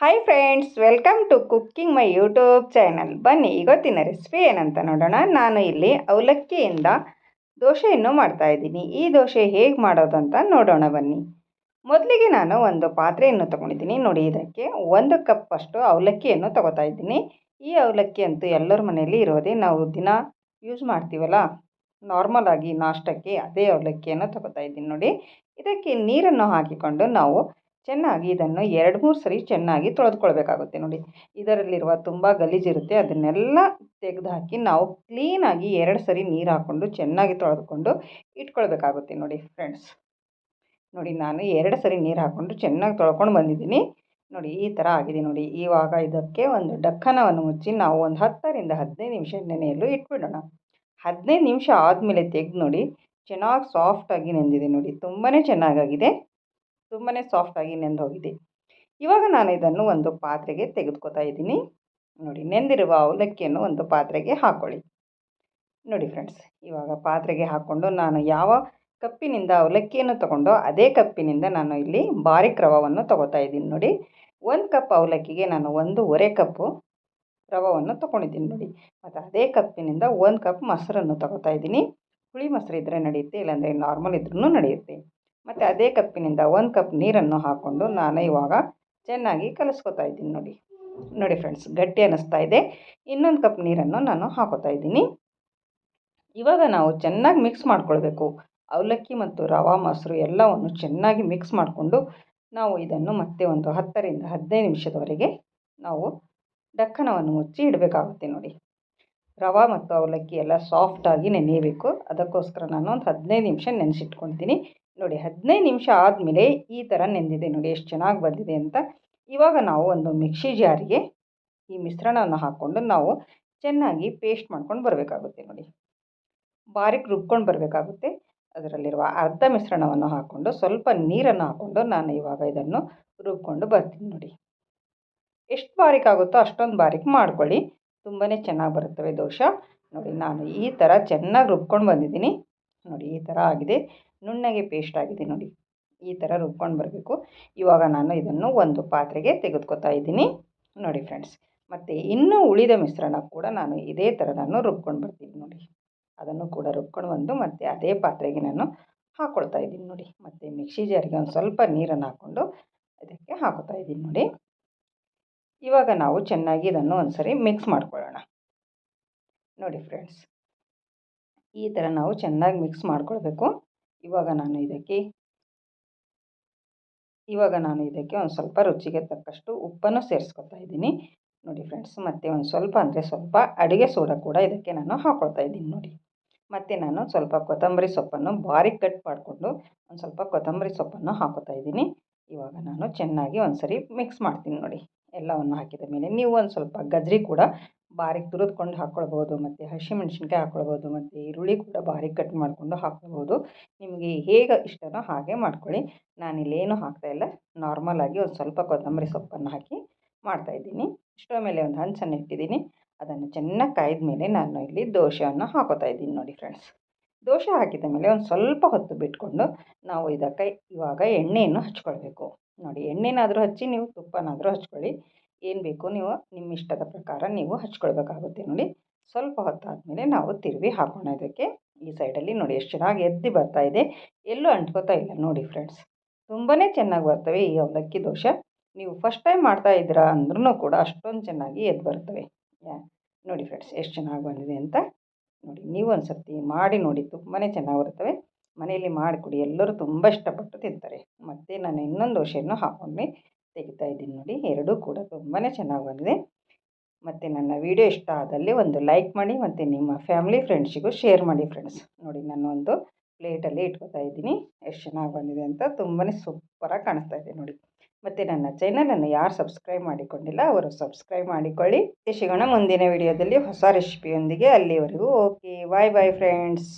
Hi friends welcome to cooking my YouTube channel ಬನ್ನಿ ಇವತ್ತಿನ recipe ಏನಂತ ನೋಡೋಣ. ನಾನು ಇಲ್ಲಿ ಅವಲಕ್ಕಿಯಿಂದ ದೋಸೆಯನ್ನು ಮಾಡ್ತಾ ಇದ್ದೀನಿ. ಈ ದೋಸೆ ಹೇಗೆ ಮಾಡೋದು ಅಂತ ನೋಡೋಣ ಬನ್ನಿ. ಮೊದಲಿಗೆ ನಾನು ಒಂದು ಪಾತ್ರೆಯನ್ನು ತೊಗೊಂಡಿದ್ದೀನಿ. ನೋಡಿ, ಇದಕ್ಕೆ ಒಂದು ಕಪ್ ಅಷ್ಟು ಅವಲಕ್ಕಿಯನ್ನು ತೊಗೋತಾ ಇದ್ದೀನಿ. ಈ ಅವಲಕ್ಕಿ ಅಂತೂ ಎಲ್ಲರ ಮನೆಯಲ್ಲಿ ಇರೋದೇ. ನಾವು ದಿನ ಯೂಸ್ ಮಾಡ್ತೀವಲ್ಲ ನಾರ್ಮಲ್ ಆಗಿ ನಾಷ್ಟಕ್ಕೆ ಅದೇ ಅವಲಕ್ಕಿಯನ್ನು ತೊಗೋತಾ ಇದ್ದೀನಿ. ನೋಡಿ, ಇದಕ್ಕೆ ನೀರನ್ನು ಹಾಕಿಕೊಂಡು ನಾವು ಚೆನ್ನಾಗಿ ಇದನ್ನು ಎರಡು ಮೂರು ಸರಿ ಚೆನ್ನಾಗಿ ತೊಳೆದುಕೊಳ್ಬೇಕಾಗುತ್ತೆ ನೋಡಿ. ಇದರಲ್ಲಿರುವ ತುಂಬ ಗಲೀಜಿರುತ್ತೆ ಅದನ್ನೆಲ್ಲ ತೆಗೆದು ಹಾಕಿ ನಾವು ಕ್ಲೀನಾಗಿ ಎರಡು ಸರಿ ನೀರು ಹಾಕ್ಕೊಂಡು ಚೆನ್ನಾಗಿ ತೊಳೆದುಕೊಂಡು ಇಟ್ಕೊಳ್ಬೇಕಾಗುತ್ತೆ ನೋಡಿ ಫ್ರೆಂಡ್ಸ್ ನೋಡಿ ನಾನು ಎರಡು ಸರಿ ನೀರು ಹಾಕ್ಕೊಂಡು ಚೆನ್ನಾಗಿ ತೊಳ್ಕೊಂಡು ಬಂದಿದ್ದೀನಿ. ನೋಡಿ ಈ ಥರ ಆಗಿದೆ ನೋಡಿ. ಇವಾಗ ಇದಕ್ಕೆ ಒಂದು ಡಕ್ಕನವನ್ನು ಮುಚ್ಚಿ ನಾವು ಒಂದು ಹತ್ತರಿಂದ ಹದಿನೈದು ನಿಮಿಷ ನೆನೆಯಲು ಇಟ್ಬಿಡೋಣ. ಹದಿನೈದು ನಿಮಿಷ ಆದಮೇಲೆ ತೆಗೆದು ನೋಡಿ ಚೆನ್ನಾಗಿ ಸಾಫ್ಟಾಗಿ ನೆಂದಿದೆ ನೋಡಿ. ತುಂಬಾ ಚೆನ್ನಾಗಾಗಿದೆ. ತುಂಬಾ ಸಾಫ್ಟಾಗಿ ನೆಂದೋಗಿದೆ ಇವಾಗ ನಾನು ಇದನ್ನು ಒಂದು ಪಾತ್ರೆಗೆ ತೆಗೆದುಕೊತಾ ಇದ್ದೀನಿ. ನೋಡಿ, ನೆಂದಿರುವ ಅವಲಕ್ಕಿಯನ್ನು ಒಂದು ಪಾತ್ರೆಗೆ ಹಾಕ್ಕೊಳ್ಳಿ ನೋಡಿ ಫ್ರೆಂಡ್ಸ್ ಇವಾಗ ಪಾತ್ರೆಗೆ ಹಾಕ್ಕೊಂಡು ನಾನು ಯಾವ ಕಪ್ಪಿನಿಂದ ಅವಲಕ್ಕಿಯನ್ನು ತಗೊಂಡು ಅದೇ ಕಪ್ಪಿನಿಂದ ನಾನು ಇಲ್ಲಿ ಬಾರಿಕ್ ರವವನ್ನು ತಗೋತಾ ಇದ್ದೀನಿ. ನೋಡಿ, ಒಂದು ಕಪ್ ಅವಲಕ್ಕಿಗೆ ನಾನು ಒಂದೂವರೆ ಕಪ್ಪು ರವವನ್ನು ತಗೊಂಡಿದ್ದೀನಿ. ನೋಡಿ, ಮತ್ತು ಅದೇ ಕಪ್ಪಿನಿಂದ ಒಂದು ಕಪ್ ಮೊಸರನ್ನು ತಗೋತಾ ಇದ್ದೀನಿ. ಹುಳಿ ಮೊಸರು ಇದ್ದರೆ ನಡೆಯುತ್ತೆ, ಇಲ್ಲಾಂದರೆ ನಾರ್ಮಲ್ ಇದ್ರೂ ನಡೆಯುತ್ತೆ. ಮತ್ತು ಅದೇ ಕಪ್ಪಿನಿಂದ ಒಂದು ಕಪ್ ನೀರನ್ನು ಹಾಕ್ಕೊಂಡು ನಾನು ಇವಾಗ ಚೆನ್ನಾಗಿ ಕಲಸ್ಕೊತಾ ಇದ್ದೀನಿ ನೋಡಿ. ನೋಡಿ ಫ್ರೆಂಡ್ಸ್ ಗಟ್ಟಿ ಅನ್ನಿಸ್ತಾ ಇದೆ. ಇನ್ನೊಂದು ಕಪ್ ನೀರನ್ನು ನಾನು ಹಾಕೋತಾ ಇದ್ದೀನಿ. ಇವಾಗ ನಾವು ಚೆನ್ನಾಗಿ ಮಿಕ್ಸ್ ಮಾಡ್ಕೊಳ್ಬೇಕು. ಅವಲಕ್ಕಿ ಮತ್ತು ರವಾ, ಮೊಸರು ಎಲ್ಲವನ್ನು ಚೆನ್ನಾಗಿ ಮಿಕ್ಸ್ ಮಾಡಿಕೊಂಡು ನಾವು ಇದನ್ನು ಮತ್ತೆ ಒಂದು ಹತ್ತರಿಂದ ಹದಿನೈದು ನಿಮಿಷದವರೆಗೆ ನಾವು ಡಕ್ಕನವನ್ನು ಮುಚ್ಚಿ ಇಡಬೇಕಾಗುತ್ತೆ ನೋಡಿ. ರವಾ ಮತ್ತು ಅವಲಕ್ಕಿ ಎಲ್ಲ ಸಾಫ್ಟಾಗಿ ನೆನೆಯಬೇಕು. ಅದಕ್ಕೋಸ್ಕರ ನಾನು ಒಂದು ಹದಿನೈದು ನಿಮಿಷ ನೆನೆಸಿಟ್ಕೊಳ್ತೀನಿ. ನೋಡಿ, ಹದಿನೈದು ನಿಮಿಷ ಆದಮೇಲೆ ಈ ಥರ ನೆಂದಿದೆ ನೋಡಿ, ಎಷ್ಟು ಚೆನ್ನಾಗಿ ಬಂದಿದೆ ಅಂತ. ಇವಾಗ ನಾವು ಒಂದು ಮಿಕ್ಸಿ ಜಾರಿಗೆ ಈ ಮಿಶ್ರಣವನ್ನು ಹಾಕ್ಕೊಂಡು ನಾವು ಚೆನ್ನಾಗಿ ಪೇಸ್ಟ್ ಮಾಡ್ಕೊಂಡು ಬರಬೇಕಾಗುತ್ತೆ ನೋಡಿ. ಬಾರಿಕ್ ರುಬ್ಕೊಂಡು ಬರಬೇಕಾಗುತ್ತೆ. ಅದರಲ್ಲಿರುವ ಅರ್ಧ ಮಿಶ್ರಣವನ್ನು ಹಾಕ್ಕೊಂಡು ಸ್ವಲ್ಪ ನೀರನ್ನು ಹಾಕ್ಕೊಂಡು ನಾನು ಇವಾಗ ಇದನ್ನು ರುಬ್ಕೊಂಡು ಬರ್ತೀನಿ ನೋಡಿ. ಎಷ್ಟು ಬಾರಿಕಾಗುತ್ತೋ ಅಷ್ಟೊಂದು ಬಾರಿಕ್ ಮಾಡ್ಕೊಳ್ಳಿ. ತುಂಬಾ ಚೆನ್ನಾಗಿ ಬರುತ್ತವೆ ದೋಸೆ ನೋಡಿ, ನಾನು ಈ ಥರ ಚೆನ್ನಾಗಿ ರುಬ್ಕೊಂಡು ಬಂದಿದ್ದೀನಿ. ನೋಡಿ, ಈ ಥರ ಆಗಿದೆ. ನುಣ್ಣಗೆ ಪೇಸ್ಟ್ ಆಗಿದೆ ನೋಡಿ. ಈ ಥರ ರುಬ್ಕೊಂಡು ಬರಬೇಕು. ಇವಾಗ ನಾನು ಇದನ್ನು ಒಂದು ಪಾತ್ರೆಗೆ ತೆಗೆದುಕೊತಾ ಇದ್ದೀನಿ. ನೋಡಿ ಫ್ರೆಂಡ್ಸ್ ಮತ್ತು ಇನ್ನೂ ಉಳಿದ ಮಿಶ್ರಣ ಕೂಡ ನಾನು ಇದೇ ಥರ ನಾನು ರುಬ್ಕೊಂಡು ಬರ್ತೀನಿ ನೋಡಿ. ಅದನ್ನು ಕೂಡ ರುಬ್ಕೊಂಡು ಬಂದು ಮತ್ತು ಅದೇ ಪಾತ್ರೆಗೆ ನಾನು ಹಾಕ್ಕೊಳ್ತಾ ಇದ್ದೀನಿ ನೋಡಿ. ಮತ್ತು ಮಿಕ್ಸಿ ಜಾರಿಗೆ ಒಂದು ಸ್ವಲ್ಪ ನೀರನ್ನು ಹಾಕ್ಕೊಂಡು ಅದಕ್ಕೆ ಹಾಕೋತಾ ಇದ್ದೀನಿ ನೋಡಿ. ಇವಾಗ ನಾವು ಚೆನ್ನಾಗಿ ಇದನ್ನು ಒಂದು ಸರಿ ಮಿಕ್ಸ್ ಮಾಡ್ಕೊಳ್ಳೋಣ. ನೋಡಿ ಫ್ರೆಂಡ್ಸ್ ಈ ಥರ ನಾವು ಚೆನ್ನಾಗಿ ಮಿಕ್ಸ್ ಮಾಡ್ಕೊಳ್ಬೇಕು. ಇವಾಗ ನಾನು ಇದಕ್ಕೆ ಇವಾಗ ನಾನು ಇದಕ್ಕೆ ಒಂದು ಸ್ವಲ್ಪ ರುಚಿಗೆ ತಕ್ಕಷ್ಟು ಉಪ್ಪನ್ನು ಸೇರಿಸ್ಕೊತಾ ಇದ್ದೀನಿ. ನೋಡಿ ಫ್ರೆಂಡ್ಸ್ ಮತ್ತು ಒಂದು ಸ್ವಲ್ಪ ಅಂದರೆ ಸ್ವಲ್ಪ ಅಡುಗೆ ಸೋಡಾ ಕೂಡ ಇದಕ್ಕೆ ನಾನು ಹಾಕ್ಕೊಳ್ತಾ ಇದ್ದೀನಿ ನೋಡಿ. ಮತ್ತು ನಾನು ಸ್ವಲ್ಪ ಕೊತ್ತಂಬರಿ ಸೊಪ್ಪನ್ನು ಬಾರಿ ಕಟ್ ಮಾಡಿಕೊಂಡು ಒಂದು ಸ್ವಲ್ಪ ಕೊತ್ತಂಬರಿ ಸೊಪ್ಪನ್ನು ಹಾಕೋತಾ ಇದ್ದೀನಿ. ಇವಾಗ ನಾನು ಚೆನ್ನಾಗಿ ಒಂದು ಸರಿ ಮಿಕ್ಸ್ ಮಾಡ್ತೀನಿ ನೋಡಿ. ಎಲ್ಲವನ್ನು ಹಾಕಿದ ಮೇಲೆ ನೀವು ಒಂದು ಸ್ವಲ್ಪ ಗಜ್ರಿ ಕೂಡ ಬಾರಿಕ್ ತುರಿದ್ಕೊಂಡು ಹಾಕ್ಕೊಳ್ಬೋದು ಮತ್ತು ಹಸಿಮೆಣ್ಸಿನ್ಕಾಯಿ ಹಾಕ್ಕೊಳ್ಬೋದು ಮತ್ತು ಈರುಳ್ಳಿ ಕೂಡ ಬಾರಿಕ್ ಕಟ್ ಮಾಡಿಕೊಂಡು ಹಾಕ್ಕೊಳ್ಬೋದು ನಿಮಗೆ ಹೇಗೆ ಇಷ್ಟನೋ ಹಾಗೆ ಮಾಡ್ಕೊಳ್ಳಿ. ನಾನಿಲ್ಲೇನು ಹಾಕ್ತಾಯಿಲ್ಲ ನಾರ್ಮಲಾಗಿ ಒಂದು ಸ್ವಲ್ಪ ಕೊತ್ತಂಬರಿ ಸೊಪ್ಪನ್ನು ಹಾಕಿ ಮಾಡ್ತಾಯಿದ್ದೀನಿ ಸ್ಟವ್ ಮೇಲೆ ಒಂದು ಹಂಚನ್ನು ಇಟ್ಟಿದ್ದೀನಿ. ಅದನ್ನು ಚೆನ್ನಾಗಿ ಕಾಯ್ದ ಮೇಲೆ ನಾನು ಇಲ್ಲಿ ದೋಸೆಯನ್ನು ಹಾಕೋತಾ ಇದ್ದೀನಿ ನೋಡಿ ಫ್ರೆಂಡ್ಸ್. ದೋಸೆ ಹಾಕಿದ ಮೇಲೆ ಒಂದು ಸ್ವಲ್ಪ ಹೊತ್ತು ಬಿಟ್ಕೊಂಡು ನಾವು ಇದಕ್ಕೆ ಇವಾಗ ಎಣ್ಣೆಯನ್ನು ಹಚ್ಕೊಳ್ಬೇಕು. ನೋಡಿ ಎಣ್ಣೆನಾದರೂ ಹಚ್ಚಿ, ನೀವು ತುಪ್ಪನಾದರೂ ಹಚ್ಕೊಳ್ಳಿ. ಏನು ಬೇಕು ನೀವು ನಿಮ್ಮ ಇಷ್ಟದ ಪ್ರಕಾರ ನೀವು ಹಚ್ಕೊಳ್ಬೇಕಾಗುತ್ತೆ ನೋಡಿ. ಸ್ವಲ್ಪ ಹೊತ್ತಾದಮೇಲೆ ನಾವು ತಿರುವಿ ಹಾಕೋಣ ಇದಕ್ಕೆ. ಈ ಸೈಡಲ್ಲಿ ನೋಡಿ ಎಷ್ಟು ಚೆನ್ನಾಗಿ ಎದ್ದು ಬರ್ತಾ ಇದೆ. ಎಲ್ಲೂ ಅಂಟ್ಕೋತಾ ಇಲ್ಲ ನೋಡಿ ಫ್ರೆಂಡ್ಸ್ ತುಂಬಾ ಚೆನ್ನಾಗಿ ಬರ್ತವೆ ಈ ಅವಲಕ್ಕಿ ದೋಸೆ. ನೀವು ಫಸ್ಟ್ ಟೈಮ್ ಮಾಡ್ತಾ ಇದ್ದೀರಾ ಅಂದ್ರೂ ಕೂಡ ಅಷ್ಟೊಂದು ಚೆನ್ನಾಗಿ ಎದ್ದು ಬರ್ತವೆ. ನೋಡಿ ಫ್ರೆಂಡ್ಸ್ ಎಷ್ಟು ಚೆನ್ನಾಗಿ ಬಂದಿದೆ ಅಂತ. ನೋಡಿ, ನೀವು ಒಂದು ಸರ್ತಿ ಮಾಡಿ ನೋಡಿ ತುಂಬಾ ಚೆನ್ನಾಗಿ ಬರ್ತವೆ. ಮನೆಯಲ್ಲಿ ಮಾಡಿಕೊಡಿ. ಎಲ್ಲರೂ ತುಂಬ ಇಷ್ಟಪಟ್ಟು ತಿಂತಾರೆ. ಮತ್ತು ನಾನು ಇನ್ನೊಂದು ದೋಸೆಯನ್ನು ಹಾಕ್ಕೊಂಡು ತೆಗಿತಾ ಇದ್ದೀನಿ ನೋಡಿ. ಎರಡೂ ಕೂಡ ತುಂಬಾ ಚೆನ್ನಾಗಿ ಬಂದಿದೆ. ಮತ್ತು ನನ್ನ ವೀಡಿಯೋ ಇಷ್ಟ ಆದಲ್ಲಿ ಒಂದು ಲೈಕ್ ಮಾಡಿ, ಮತ್ತು ನಿಮ್ಮ ಫ್ಯಾಮಿಲಿ, ಫ್ರೆಂಡ್ಸಿಗೂ ಶೇರ್ ಮಾಡಿ ಫ್ರೆಂಡ್ಸ್. ನೋಡಿ, ನಾನು ಒಂದು ಪ್ಲೇಟಲ್ಲಿ ಇಟ್ಕೋತಾ ಇದ್ದೀನಿ. ಎಷ್ಟು ಚೆನ್ನಾಗಿ ಬಂದಿದೆ ಅಂತ ತುಂಬಾ ಸೂಪರಾಗಿ ಕಾಣಿಸ್ತಾ ಇದೆ ನೋಡಿ. ಮತ್ತು ನನ್ನ ಚಾನಲನ್ನು ಯಾರು ಸಬ್ಸ್ಕ್ರೈಬ್ ಮಾಡಿಕೊಂಡಿಲ್ಲ, ಅವರು ಸಬ್ಸ್ಕ್ರೈಬ್ ಮಾಡಿಕೊಳ್ಳಿ. ಸಿಗೋಣ ಮುಂದಿನ ವಿಡಿಯೋದಲ್ಲಿ ಹೊಸ ರೆಸಿಪಿಯೊಂದಿಗೆ ಅಲ್ಲಿವರೆಗೂ ಓಕೆ ಬಾಯ್ ಬಾಯ್ ಫ್ರೆಂಡ್ಸ್